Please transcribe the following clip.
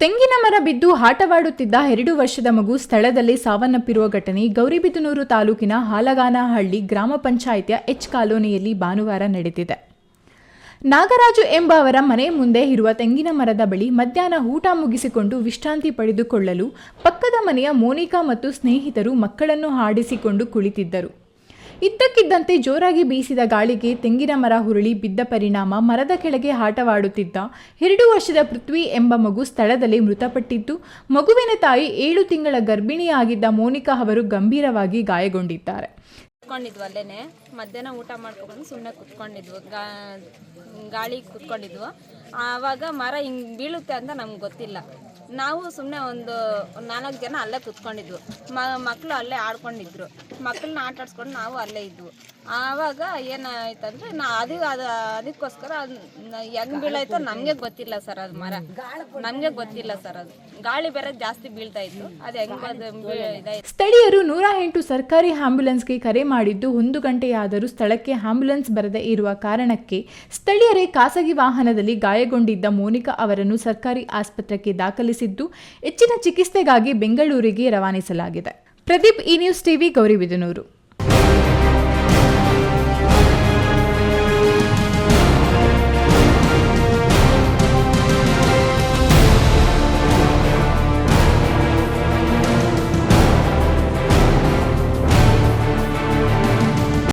ತೆಂಗಿನ ಮರ ಬಿದ್ದು ಆಟವಾಡುತ್ತಿದ್ದ ಎರಡು ವರ್ಷದ ಮಗು ಸ್ಥಳದಲ್ಲಿ ಸಾವನ್ನಪ್ಪಿರುವ ಘಟನೆ. ಗೌರಿಬಿದನೂರು ತಾಲೂಕಿನ ಹಾಲಗಾನಹಳ್ಳಿ ಗ್ರಾಮ ಪಂಚಾಯಿತಿಯ ಎಚ್ ಕಾಲೋನಿಯಲ್ಲಿ ಭಾನುವಾರ ನಡೆದಿದೆ. ನಾಗರಾಜು ಎಂಬವರ ಮನೆ ಮುಂದೆ ಇರುವ ತೆಂಗಿನ ಮರದ ಬಳಿ ಮಧ್ಯಾಹ್ನ ಊಟ ಮುಗಿಸಿಕೊಂಡು ವಿಶ್ರಾಂತಿ ಪಡೆದುಕೊಳ್ಳಲು ಪಕ್ಕದ ಮನೆಯ ಮೋನಿಕಾ ಮತ್ತು ಸ್ನೇಹಿತರು ಮಕ್ಕಳನ್ನು ಹಾಡಿಸಿಕೊಂಡು ಕುಳಿತಿದ್ದರು. ಇದ್ದಕ್ಕಿದ್ದಂತೆ ಜೋರಾಗಿ ಬೀಸಿದ ಗಾಳಿಗೆ ತೆಂಗಿನ ಮರ ಹುರುಳಿ ಬಿದ್ದ ಪರಿಣಾಮ ಮರದ ಕೆಳಗೆ ಆಟವಾಡುತ್ತಿದ್ದ ಎರಡು ವರ್ಷದ ಪೃಥ್ವಿ ಎಂಬ ಮಗು ಸ್ಥಳದಲ್ಲಿ ಮೃತಪಟ್ಟಿದ್ದು, ಮಗುವಿನ ತಾಯಿ ಏಳು ತಿಂಗಳ ಗರ್ಭಿಣಿಯಾಗಿದ್ದ ಮೋನಿಕಾ ಅವರು ಗಂಭೀರವಾಗಿ ಗಾಯಗೊಂಡಿದ್ದಾರೆ. ಕುತ್ಕೊಂಡಿದ್ವು ಅಲ್ಲೇನೆ. ಮಧ್ಯಾಹ್ನ ಊಟ ಮಾಡ್ಕೊಂಡು ಸುಮ್ಮನೆ ಕುತ್ಕೊಂಡಿದ್ವು. ಗಾಳಿ ಕುತ್ಕೊಂಡಿದ್ವು. ಆವಾಗ ಮರ ಹಿಂಗೆ ಬೀಳುತ್ತೆ ಅಂತ ನಮ್ಗೆ ಗೊತ್ತಿಲ್ಲ. ನಾವು ಸುಮ್ಮನೆ ಒಂದು ನಾಲ್ಕು ಜನ ಅಲ್ಲೇ ಕುತ್ಕೊಂಡಿದ್ವು. ಮ ಮಕ್ಕಳು ಅಲ್ಲೇ ಆಡ್ಕೊಂಡಿದ್ರು. ಮಕ್ಕಳನ್ನ ಆಟ ಆಡ್ಸ್ಕೊಂಡು ನಾವು ಅಲ್ಲೇ ಇದ್ವು. ಆವಾಗ ಏನಾಯ್ತಂದ್ರೆ ನಾ ಅದು ಅದು ಅದಕ್ಕೋಸ್ಕರ ಹೆಂಗ್ ಬೀಳಾಯ್ತೋ ನಮಗೆ ಗೊತ್ತಿಲ್ಲ ಸರ್ ಅದು ಮರ. ನಮ್ಗೆ ಗೊತ್ತಿಲ್ಲ ಸರ್ ಅದು. ಗಾಳಿ ಬೇರೆ ಜಾಸ್ತಿ ಬೀಳ್ತಾ ಇತ್ತು. ಅದು ಹೆಂಗ್ ಸ್ಥಳೀಯರು ನೂರ ಎಂಟು ಸರ್ಕಾರಿ ಆಂಬ್ಯುಲೆನ್ಸ್ಗೆ ಕರೆ ಮಾಡಿದ್ದು ಒಂದು ಗಂಟೆಯಾದರೂ ಸ್ಥಳಕ್ಕೆ ಆಂಬ್ಯುಲೆನ್ಸ್ ಬರದೇ ಇರುವ ಕಾರಣಕ್ಕೆ ಸ್ಥಳೀಯರೇ ಖಾಸಗಿ ವಾಹನದಲ್ಲಿ ಗಾಯಗೊಂಡಿದ್ದ ಮೋನಿಕಾ ಅವರನ್ನು ಸರ್ಕಾರಿ ಆಸ್ಪತ್ರೆಗೆ ದಾಖಲಿಸಿದ್ದು ಹೆಚ್ಚಿನ ಚಿಕಿತ್ಸೆಗಾಗಿ ಬೆಂಗಳೂರಿಗೆ ರವಾನಿಸಲಾಗಿದೆ. ಪ್ರದೀಪ್ ಈ ನ್ಯೂಸ್ ಟಿವಿ ಗೌರಿಬಿದನೂರು